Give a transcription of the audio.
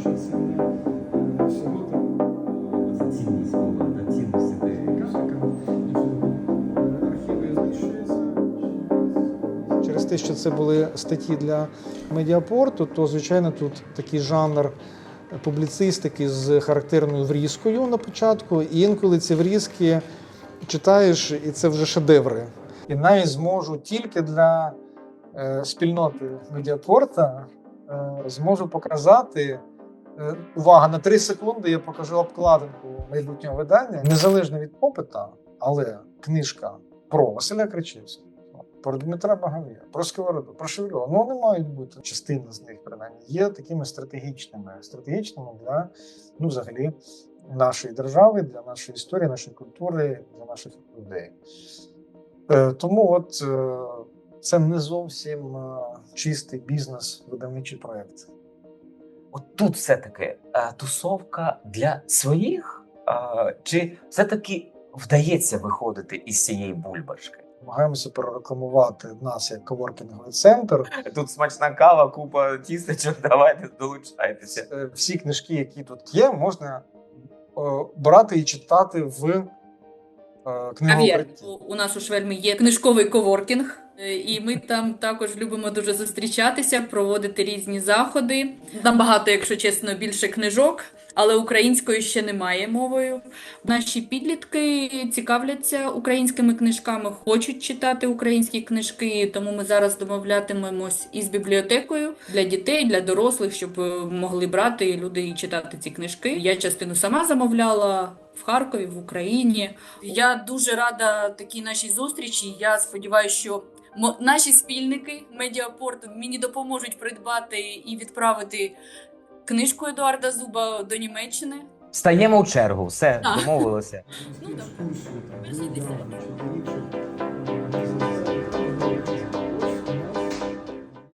що це всього там За цінність слова, та цінності архіви знищуються. Через те, що це були статті для медіапорту, то звичайно тут такий жанр публіцистики з характерною врізкою на початку. І інколи ці врізки читаєш, і це вже шедеври. І навіть зможу тільки для е, спільноти медіапорта е, зможу показати. Е, Увага, на 3 секунди я покажу обкладинку майбутнього видання, незалежно від попита, але книжка про Василя Кричевського, про Дмитра Багавія, про Сковороду, про Шевельова. Ну, вони мають бути частина з них, принаймні, є такими стратегічними, стратегічними для ну, взагалі нашої держави, для нашої історії, нашої культури, для наших людей. Е, тому от е, це не зовсім чистий бізнес, видавничий проєкт. От тут все-таки е, тусовка для своїх, е, чи все-таки вдається виходити із цієї бульбашки? Намагаємося перерекламувати нас як коворкінговий центр. Тут смачна кава, купа тістечок, давайте долучайтеся. Е, Всі книжки, які тут є, можна е, брати і читати в е, Кав'єр. У- У нас у Швельмі є книжковий коворкінг, і ми там також любимо дуже зустрічатися, проводити різні заходи. Там багато, якщо чесно, більше книжок, але української ще немає мовою. Наші підлітки цікавляться українськими книжками, хочуть читати українські книжки, тому ми зараз домовлятимемось із бібліотекою для дітей, для дорослих, щоб е, могли брати люди і читати ці книжки. Я частину сама замовляла. В Харкові, в Україні. Я дуже рада такій нашій зустрічі. Я сподіваюся, що наші спільники медіапорту мені допоможуть придбати і відправити книжку Едуарда Зуба до Німеччини. Стаємо у чергу, все, домовилося. Ну, так.